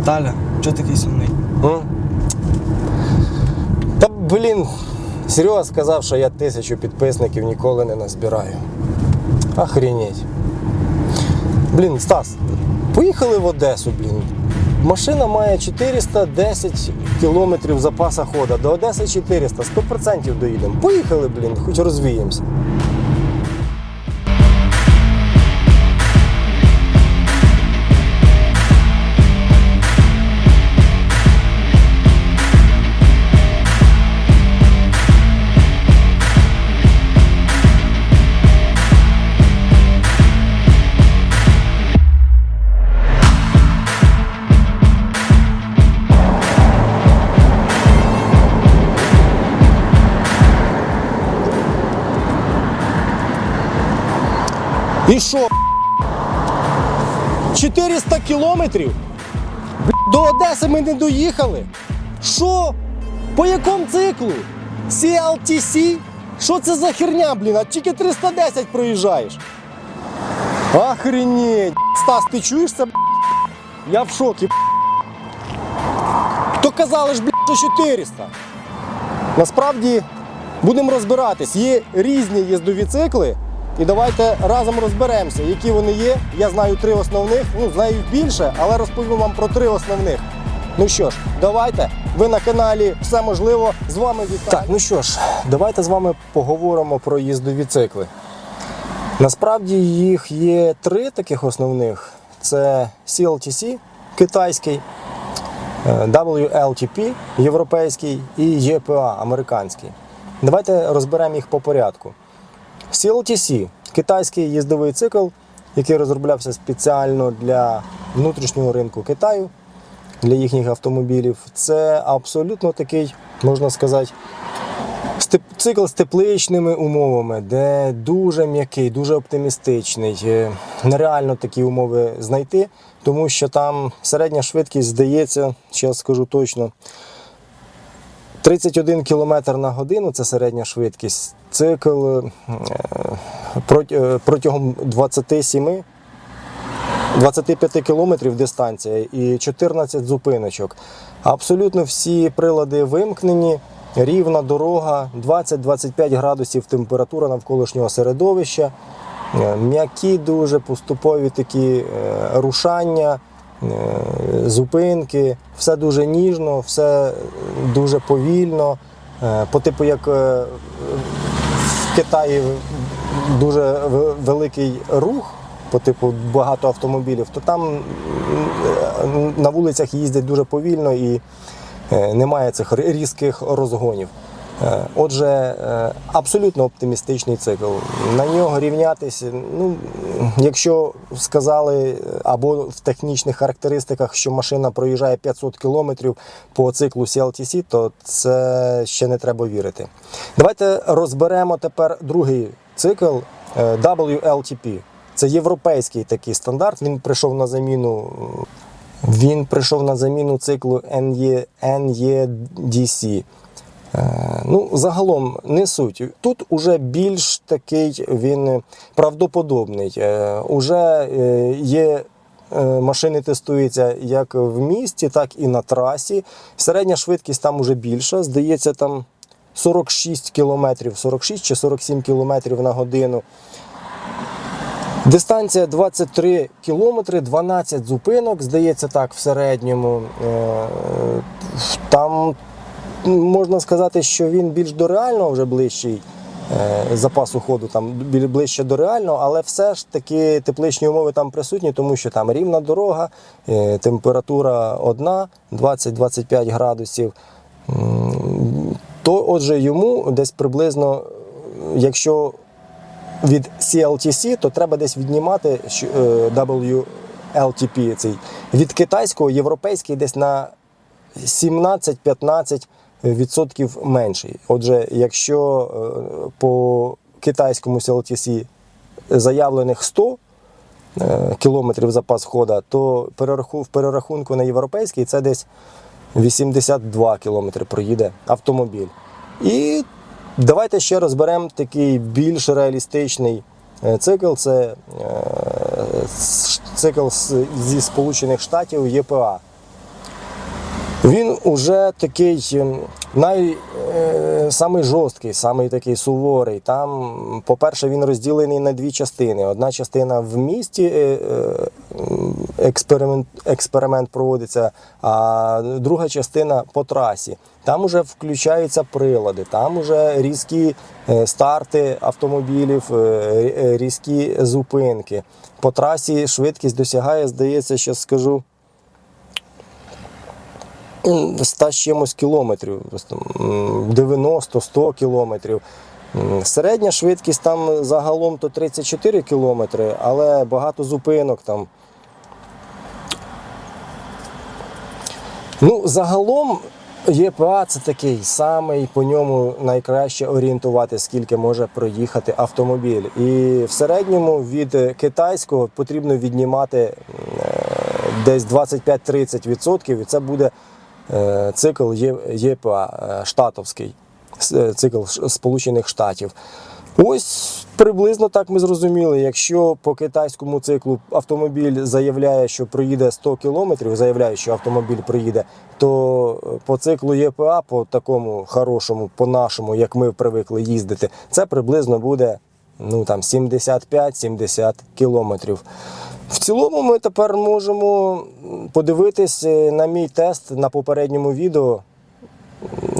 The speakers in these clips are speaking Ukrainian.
Віталя, чого такий сумний? М? Та блін, Серега сказав, що я тисячу підписників ніколи не назбираю. Охренеть. Блін, Стас, поїхали в Одесу, блін. Машина має 410 кілометрів запаса хода. До Одеси 400, 100% доїдемо. Поїхали, блін, хоч розвіємося. І що? 400 кілометрів? До Одеси ми не доїхали. Що? По якому циклу? CLTC? Що це за херня, блін? А тільки 310 проїжджаєш. Охренеть. Стас, ти чуєш це? Я в шокі. То казали ж, блядь, що 400. Насправді будемо розбиратись. Є різні їздові цикли. І давайте разом розберемося, які вони є. Я знаю три основних, ну знаю більше, але розповім вам про три основних. Ну що ж, давайте. Ви на каналі все можливо. З вами Віталій. Так, ну що ж, давайте з вами поговоримо про їздові цикли. Насправді їх є три таких основних: це CLTC китайський, е, WLTP європейський і EPA американський. Давайте розберемо їх по порядку. CLTC китайський їздовий цикл, який розроблявся спеціально для внутрішнього ринку Китаю, для їхніх автомобілів. Це абсолютно такий, можна сказати, цикл з тепличними умовами, де дуже м'який, дуже оптимістичний. Е, Нереально такі умови знайти, тому що там середня швидкість здається, зараз скажу точно, 31 км на годину це середня швидкість. Цикл е, е, протягом 27 25 кілометрів дистанція і 14 зупиночок. Абсолютно всі прилади вимкнені, рівна дорога, 20-25 градусів температура навколишнього середовища, е, м'які дуже поступові такі рушання, зупинки, все дуже ніжно, все дуже повільно. Е, По типу як е, в Китаї дуже великий рух, по типу багато автомобілів, то там на вулицях їздять дуже повільно і е, немає цих різких розгонів. Е, Отже, е, абсолютно оптимістичний цикл. На нього рівнятися, ну, якщо сказали або в технічних характеристиках, що машина проїжджає 500 кілометрів по циклу CLTC, то це ще не треба вірити. Давайте розберемо тепер другий цикл е, WLTP. Це європейський такий стандарт. Він прийшов на заміну. Він прийшов на заміну циклу NE, NEDC. Е, Ну, загалом не суть. Тут уже більш такий він правдоподобний. Е, Уже е, є машини тестуються як в місті, так і на трасі. Середня швидкість там уже більша. Здається, там 46 кілометрів, 46 чи 47 кілометрів на годину. Дистанція 23 кілометри, 12 зупинок, здається так, в середньому. Там можна сказати, що він більш до реального вже ближчий. е, Запасу ходу там ближче до реального, але все ж таки тепличні умови там присутні, тому що там рівна дорога, е, температура одна, 20-25 градусів. То, отже, йому десь приблизно, якщо від CLTC, то треба десь віднімати е, WLTP цей. Від китайського, європейський десь на 17-15 відсотків менший. Отже, якщо е, по китайському CLTC заявлених 100 е, кілометрів запас хода, то в перерахунку на європейський це десь 82 кілометри проїде автомобіль. І давайте ще розберемо такий більш реалістичний е, цикл. Це цикл зі Сполучених Штатів ЄПА. Він уже такий ем, най, е, самий жорсткий, самий такий суворий. Там, по-перше, він розділений на дві частини. Одна частина в місті е, е, експеримент, експеримент проводиться, а друга частина по трасі. Там уже включаються прилади, там уже різкі старти автомобілів, різкі зупинки. По трасі швидкість досягає, здається, що скажу. 100 з чимось кілометрів, 90-100 кілометрів. Середня швидкість там загалом то 34 кілометри, але багато зупинок там. Ну, загалом ЄПА це такий самий, по ньому найкраще орієнтувати, скільки може проїхати автомобіль. І в середньому від китайського потрібно віднімати е, десь 25-30%, і це буде цикл ЄПА е, штатовський, е, цикл Сполучених Штатів. Ось приблизно так ми зрозуміли. Якщо по китайському циклу автомобіль заявляє, що проїде 100 кілометрів, заявляє, що автомобіль проїде, то е, по циклу ЄПА, по такому хорошому, по нашому, як ми привикли їздити, це приблизно буде ну там 75-70 кілометрів. В цілому ми тепер можемо подивитись е, на мій тест на попередньому відео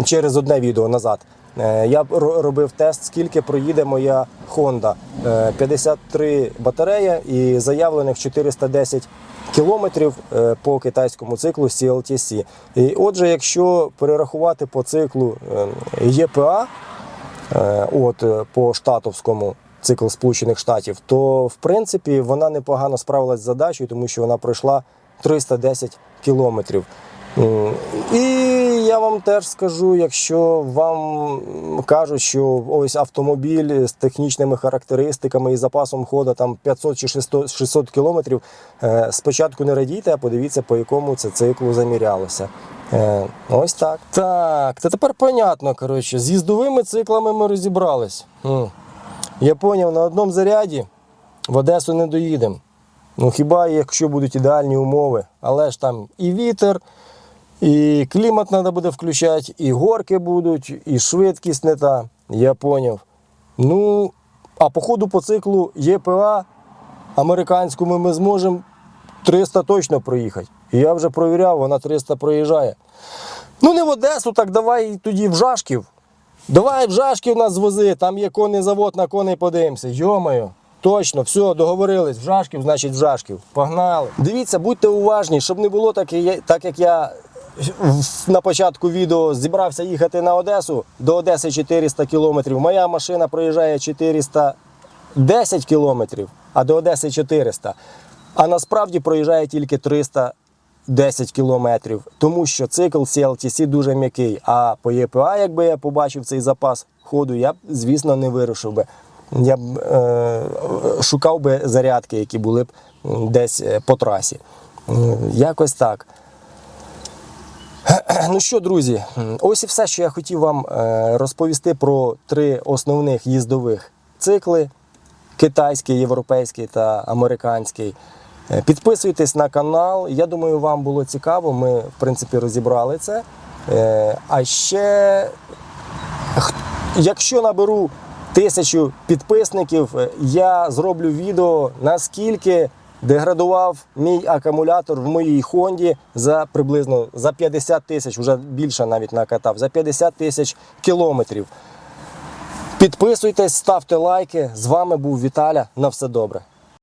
через одне відео назад. Е, Я робив тест, скільки проїде моя Honda. Е, 53 батарея і заявлених 410 кілометрів е, по китайському циклу CLTC. І отже, якщо перерахувати по циклу е, ЄПА, е, от е, по штатовському цикл Сполучених Штатів, то в принципі вона непогано справилась з задачею, тому що вона пройшла 310 кілометрів. І я вам теж скажу, якщо вам кажуть, що ось автомобіль з технічними характеристиками і запасом ходу там 500 чи 600, 600 кілометрів, е, спочатку не радійте, а подивіться, по якому це циклу замірялося. Е, Ось так. Так, та тепер понятно, коротше, з їздовими циклами ми розібрались. Я поняв, на одному заряді в Одесу не доїдемо. Ну хіба якщо будуть ідеальні умови, але ж там і вітер, і клімат треба буде включати, і горки будуть, і швидкість не та. Я поняв. Ну, а по ходу по циклу ЄПА американському ми зможемо 300 точно проїхати. Я вже провіряв, вона 300 проїжджає. Ну не в Одесу, так давай тоді в Жашків. Давай в Жашків нас звози, там є конний завод, на коней подивимося. Йомаю. Точно, все, договорились. В Жашків, значить в Жашків. Погнали. Дивіться, будьте уважні, щоб не було так, так як я на початку відео зібрався їхати на Одесу. До Одеси 400 кілометрів. Моя машина проїжджає 410 кілометрів, а до Одеси 400. А насправді проїжджає тільки 310 кілометрів, тому що цикл CLTC дуже м'який. А по ЄПА, якби я побачив цей запас ходу, я б, звісно, не вирушив би. Я б е, шукав би зарядки, які були б десь е, по трасі. Е, Якось так. Ну що, друзі, ось і все, що я хотів вам е, розповісти про три основних їздових цикли: китайський, європейський та американський. Е, Підписуйтесь на канал. Я думаю, вам було цікаво. Ми, в принципі, розібрали це. Е, А ще, якщо наберу тисячу підписників, е, я зроблю відео, наскільки деградував мій акумулятор в моїй Хонді за приблизно за 50 тисяч, вже більше навіть накатав, за 50 тисяч кілометрів. Підписуйтесь, ставте лайки. З вами був Віталя. На все добре.